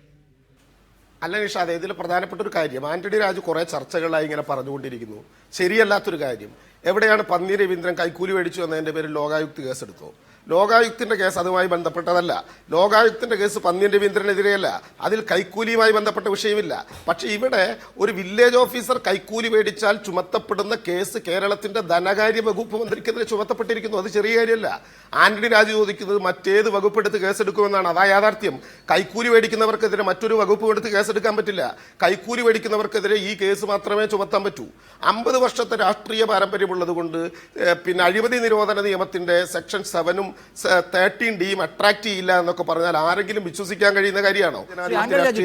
C: അല്ല നിഷാദ് ഇതിൽ പ്രധാനപ്പെട്ട ഒരു കാര്യം. ആന്റണി രാജു കുറെ ചർച്ചകളായി ഇങ്ങനെ പറഞ്ഞുകൊണ്ടിരിക്കുന്നു. ശരിയല്ലാത്തൊരു കാര്യം. എവിടെയാണ് പന്നി രവീന്ദ്രൻ കൈക്കൂലി മേടിച്ചു എന്നതിന്റെ പേരിൽ ലോകായുക്ത കേസെടുത്തു ലോകായുക്തിന്റെ കേസ് അതുമായി ബന്ധപ്പെട്ടതല്ല. ലോകായുക്തിന്റെ കേസ് പന്ന്യൻ രവീന്ദ്രനെതിരെയല്ല. അതിൽ കൈക്കൂലിയുമായി ബന്ധപ്പെട്ട വിഷയമില്ല. പക്ഷെ ഇവിടെ ഒരു വില്ലേജ് ഓഫീസർ കൈക്കൂലി മേടിച്ചാൽ ചുമത്തപ്പെടുന്ന കേസ് കേരളത്തിന്റെ ധനകാര്യ വകുപ്പ് മന്ത്രിക്കെതിരെ ചുമത്തപ്പെട്ടിരിക്കുന്നു. അത് ചെറിയ കാര്യമല്ല. ആന്റണി രാജു ചോദിക്കുന്നത് മറ്റേത് വകുപ്പ് എടുത്ത് കേസെടുക്കുമെന്നാണ്. അതാ യാഥാർത്ഥ്യം. കൈക്കൂലി മേടിക്കുന്നവർക്കെതിരെ മറ്റൊരു വകുപ്പ് എടുത്ത് കേസെടുക്കാൻ പറ്റില്ല. കൈക്കൂലി മേടിക്കുന്നവർക്കെതിരെ ഈ കേസ് മാത്രമേ ചുമത്താൻ പറ്റൂ. അമ്പത് വർഷത്തെ രാഷ്ട്രീയ പാരമ്പര്യമുള്ളത് കൊണ്ട് പിന്നെ അഴിമതി നിരോധന നിയമത്തിന്റെ സെക്ഷൻ സെവനും തേർട്ടീൻ ഡിയും അട്രാക്ട് ചെയ്യില്ല എന്നൊക്കെ പറഞ്ഞാൽ ആരെങ്കിലും വിശ്വസിക്കാൻ കഴിയുന്ന കാര്യമാണോ?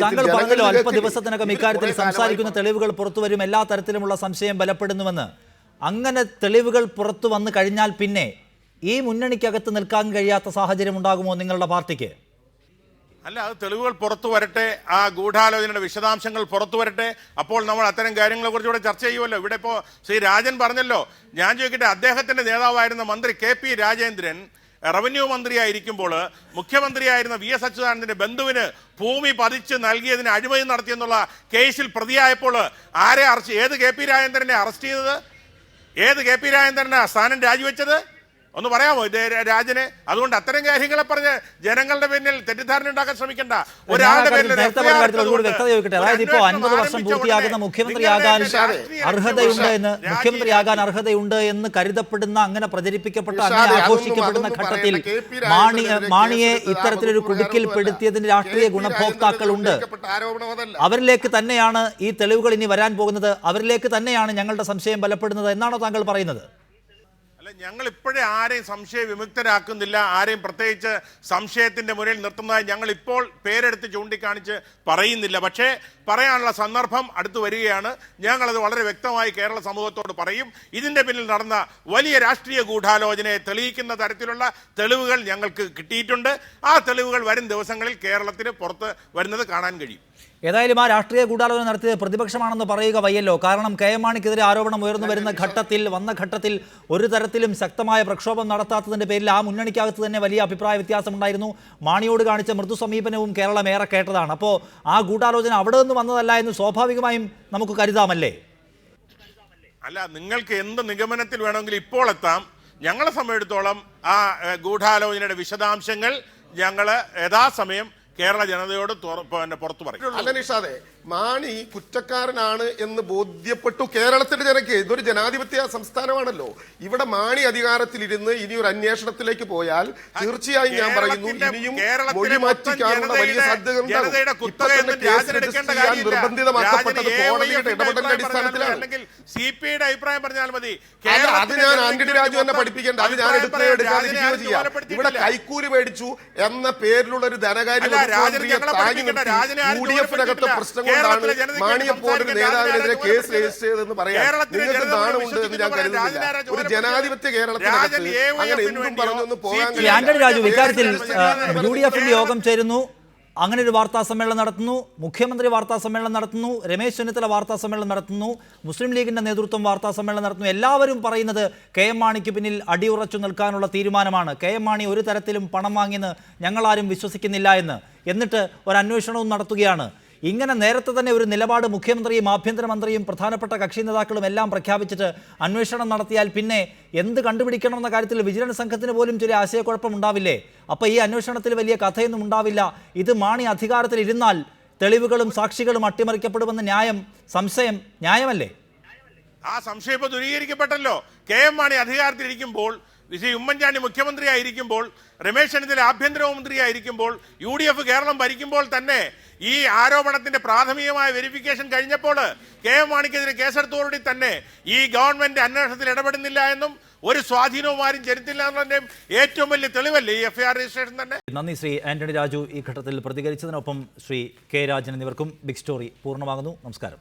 A: താങ്കൾ പറഞ്ഞല്ലോ അല്പ ദിവസത്തിനകം ഇക്കാര്യത്തിൽ സംസാരിക്കുന്ന തെളിവുകൾ പുറത്തു വരും. എല്ലാ തരത്തിലുമുള്ള സംശയം ബലപ്പെടുന്നുവെന്ന്. അങ്ങനെ തെളിവുകൾ പുറത്തു വന്നു കഴിഞ്ഞാൽ പിന്നെ ഈ മുന്നണിക്കകത്ത് നിൽക്കാൻ കഴിയാത്ത സാഹചര്യം ഉണ്ടാകുമോ നിങ്ങളുടെ പാർട്ടിക്ക്?
B: അല്ല അത് തെളിവുകൾ പുറത്തു വരട്ടെ ആ ഗൂഢാലോചനയുടെ വിശദാംശങ്ങൾ പുറത്തു വരട്ടെ. അപ്പോൾ നമ്മൾ അത്തരം കാര്യങ്ങളെ കുറിച്ച് ഇവിടെ ചർച്ച ചെയ്യുമല്ലോ. ഇവിടെ ഇപ്പോൾ ശ്രീ രാജൻ പറഞ്ഞല്ലോ ഞാൻ ചോദിക്കട്ടെ അദ്ദേഹത്തിന്റെ നേതാവായിരുന്ന മന്ത്രി കെ പി രാജേന്ദ്രൻ റവന്യൂ മന്ത്രിയായിരിക്കുമ്പോൾ മുഖ്യമന്ത്രിയായിരുന്ന വി എസ് അച്യുതാനന്ദന്റെ ബന്ധുവിന് ഭൂമി പതിച്ച് നൽകിയതിന് അഴിമതി നടത്തിയെന്നുള്ള കേസിൽ പ്രതിയായപ്പോൾ ആരെ അറസ്റ്റ് ഏത് കെ പി രാജേന്ദ്രനെ അറസ്റ്റ് ചെയ്തത്? ഏത് കെ പി രാജേന്ദ്രനെ സ്ഥാനം രാജിവെച്ചത്? ഒന്ന് പറയാമോ? രാജനെ അതുകൊണ്ട് അത്തരം കാര്യങ്ങളെ പറഞ്ഞ് ജനങ്ങളുടെ പിന്നിൽ തെറ്റിദ്ധാരണ ഉണ്ടാക്കാൻ ശ്രമിക്കണ്ട. ഒരാളുടെ
A: ചോദിക്കട്ടെ? അതായത്
B: ഇപ്പോ
A: അൻപത് വർഷം പൂർത്തിയാകുന്ന
B: മുഖ്യമന്ത്രി
A: മുഖ്യമന്ത്രിയാകാൻ അർഹതയുണ്ട് എന്ന് മുഖ്യമന്ത്രിയാകാൻ അർഹതയുണ്ട് എന്ന് കരുതപ്പെടുന്ന അങ്ങനെ പ്രചരിപ്പിക്കപ്പെട്ട അങ്ങനെ ആഘോഷിക്കപ്പെടുന്ന ഘട്ടത്തിൽ മാണി മാണിയെ ഇത്തരത്തിലൊരു കുടുക്കിൽ പെടുത്തിയതിന് രാഷ്ട്രീയ
C: ഗുണഭോക്താക്കൾ ഉണ്ട്.
A: അവരിലേക്ക് തന്നെയാണ് ഈ തെളിവുകൾ ഇനി വരാൻ പോകുന്നത്. അവരിലേക്ക് തന്നെയാണ് ഞങ്ങളുടെ സംശയം ബലപ്പെടുന്നത് എന്നാണോ താങ്കൾ പറയുന്നത്?
B: അല്ല ഞങ്ങൾ ഇപ്പോഴേ ആരെയും സംശയ വിമുക്തരാക്കുന്നില്ല. ആരെയും പ്രത്യേകിച്ച് സംശയത്തിന്റെ മുന്നിൽ നിർത്തുന്നതായി ഞങ്ങൾ ഇപ്പോൾ പേരെടുത്ത് ചൂണ്ടിക്കാണിച്ച് പറയുന്നില്ല. പക്ഷേ പറയാനുള്ള സന്ദർഭം അടുത്തു വരികയാണ്. ഞങ്ങളത് വളരെ വ്യക്തമായി കേരള സമൂഹത്തോട് പറയും. ഇതിന്റെ പിന്നിൽ നടന്ന വലിയ രാഷ്ട്രീയ ഗൂഢാലോചനയെ തെളിയിക്കുന്ന തരത്തിലുള്ള തെളിവുകൾ ഞങ്ങൾക്ക് കിട്ടിയിട്ടുണ്ട്. ആ തെളിവുകൾ വരും ദിവസങ്ങളിൽ കേരളത്തിന് പുറത്ത് വരുന്നത് കാണാൻ കഴിയും.
A: ഏതായാലും ആ രാഷ്ട്രീയ ഗൂഢാലോചന നടത്തിയത് പ്രതിപക്ഷമാണെന്ന് പറയുക വയ്യല്ലോ. കാരണം കെ എം മാണിക്കെതിരെ ആരോപണം ഉയർന്നു വരുന്ന ഘട്ടത്തിൽ വന്ന ഘട്ടത്തിൽ ഒരു തരത്തിലും ശക്തമായ പ്രക്ഷോഭം നടത്താത്തതിന്റെ പേരിൽ ആ മുന്നണിക്കകത്ത് തന്നെ വലിയ അഭിപ്രായ വ്യത്യാസമുണ്ടായിരുന്നു. മാണിയോട് കാണിച്ച മൃദു സമീപനവും കേരളം ഏറെ കേട്ടതാണ്. അപ്പോൾ ആ ഗൂഢാലോചന അവിടെ നിന്ന് വന്നതല്ല എന്ന് സ്വാഭാവികമായും നമുക്ക് കരുതാമല്ലേ?
B: അല്ല നിങ്ങൾക്ക് എന്ത് നിഗമനത്തിൽ വേണമെങ്കിൽ ഇപ്പോൾ എത്താം. ഞങ്ങളെ സമയത്തോളം ആ ഗൂഢാലോചനയുടെ വിശദാംശങ്ങൾ ഞങ്ങൾ യഥാസമയം കേരള ജനതയോട് പിന്നെ പുറത്തു പറയും.
C: അല്ല നിഷാദെ മാണി കുറ്റക്കാരനാണ് എന്ന് ബോധ്യപ്പെട്ടു കേരളത്തിന്റെ ജനക്ക്. ഇതൊരു ജനാധിപത്യ സംസ്ഥാനമാണല്ലോ. ഇവിടെ മാണി അധികാരത്തിലിരുന്ന് ഇനി ഒരു അന്വേഷണത്തിലേക്ക് പോയാൽ തീർച്ചയായും ഞാൻ പറയുന്നു ഇനിയും
B: കേരളത്തിലെ
C: മൊഴി മാറ്റിക്കാനുള്ള വലിയ. നിർബന്ധിതമാക്കപ്പെട്ടത് കോടതിയുടെ ഇടപെടലിന്റെ
B: അഭിപ്രായം പറഞ്ഞാൽ മതി,
C: അടിസ്ഥാനത്തിലാണ്.
B: സി പി ഐയുടെ അഭിപ്രായം പറഞ്ഞാൽ മതി.
C: അത് ഞാൻ ആന്റണി രാജു
B: എന്നെ
C: പഠിപ്പിക്കേണ്ട അത് ഞാൻ ചെയ്യാം. ഇവിടെ. കൈക്കൂലി മേടിച്ചു എന്ന പേരിലുള്ള ഒരു ധനകാര്യ മന്ത്രിയെ താങ്ങി യു ഡി എഫിനകത്തെ
B: ചുമതലപ്പെടുത്തിയിട്ടില്ല.
C: പ്രശ്നം
B: കേരളത്തിലെ
C: കൊണ്ടാണ്
B: ജനതയ്ക്ക്
C: മാണിയെ പോലൊരു
B: സംസാരിക്കാൻ
C: നേതാവിനെതിരെ കേസ് രജിസ്റ്റർ ചെയ്തെന്ന് പറയാം നിങ്ങൾക്ക് നാണമുണ്ട് എന്ന് ഞാൻ
B: വിശ്വസിക്കുന്ന
C: കരുതുന്നില്ല.
B: രാജനെ
C: ഒരു ജനാധിപത്യ കേരളത്തിനകത്ത് അങ്ങനെ എന്തും പറഞ്ഞൊന്ന് പോകാൻ
A: രാജു ഇക്കാര്യത്തിൽ
C: കേരളത്തിൽ
A: യു ഡി എഫിന്റെ യോഗം ചേരുന്നു. അങ്ങനെ ഒരു വാർത്താ സമ്മേളനം നടത്തുന്നു. മുഖ്യമന്ത്രി വാർത്താ സമ്മേളനം നടത്തുന്നു. രമേശ് ചെന്നിത്തല വാർത്താ സമ്മേളനം നടത്തുന്നു. മുസ്ലിം ലീഗിന്റെ നേതൃത്വം വാർത്താ സമ്മേളനം നടത്തുന്നു. എല്ലാവരും പറയുന്നത് കെ എം മാണിക്ക് പിന്നിൽ അടിയുറച്ചു നിൽക്കാനുള്ള തീരുമാനമാണ്. കെ എം മാണി ഒരു തരത്തിലും പണം വാങ്ങിയെന്ന് ഞങ്ങളാരും വിശ്വസിക്കുന്നില്ല എന്ന്. എന്നിട്ട് ഒരു അന്വേഷണവും നടത്തുകയാണ്. ഇങ്ങനെ നേരത്തെ തന്നെ ഒരു നിലപാട് മുഖ്യമന്ത്രിയും ആഭ്യന്തരമന്ത്രിയും പ്രധാനപ്പെട്ട കക്ഷി നേതാക്കളും എല്ലാം പ്രഖ്യാപിച്ചിട്ട് അന്വേഷണം നടത്തിയാൽ പിന്നെ എന്ത് കണ്ടുപിടിക്കണമെന്ന കാര്യത്തിൽ വിജിലൻസ് സംഘത്തിന് പോലും ചില ആശയക്കുഴപ്പം ഉണ്ടാവില്ലേ? അപ്പോൾ ഈ അന്വേഷണത്തിൽ വലിയ കഥയൊന്നും ഉണ്ടാവില്ല. ഇത് മാണി അധികാരത്തിൽ ഇരുന്നാൽ തെളിവുകളും സാക്ഷികളും അട്ടിമറിക്കപ്പെടുമെന്ന ന്യായം സംശയം ന്യായമല്ലേ?
B: ആ സംശയം ഇപ്പൊ ദുരീകരിക്കപ്പെട്ടല്ലോ. കെ എം മാണി അധികാരത്തിലിരിക്കുമ്പോൾ ശ്രീ ഉമ്മൻചാണ്ടി മുഖ്യമന്ത്രിയായിരിക്കുമ്പോൾ രമേശ് ചെന്നിത്തല ആഭ്യന്തരമന്ത്രിയായിരിക്കുമ്പോൾ യു ഡി എഫ് കേരളം ഭരിക്കുമ്പോൾ തന്നെ ഈ ആരോപണത്തിന്റെ പ്രാഥമികമായ വെരിഫിക്കേഷൻ കഴിഞ്ഞപ്പോൾ കെ എം മാണിക്കെതിരെ കേസെടുത്തോടുകൂടി തന്നെ ഈ ഗവൺമെന്റ് അന്വേഷണത്തിൽ ഇടപെടുന്നില്ല എന്നും ഒരു സ്വാധീനവും ആരും ചെലുത്തില്ല എന്നതിന്റെ ഏറ്റവും വലിയ തെളിവല്ലേ ഈ എഫ്ഐആർ രജിസ്ട്രേഷൻ തന്നെ?
A: നന്ദി ശ്രീ ആന്റണി രാജു ഈ ഘട്ടത്തിൽ പ്രതികരിച്ചതിനൊപ്പം ശ്രീ കെ രാജൻ എന്നിവർക്കും ബിഗ് സ്റ്റോറി പൂർണമാകുന്നു. നമസ്കാരം.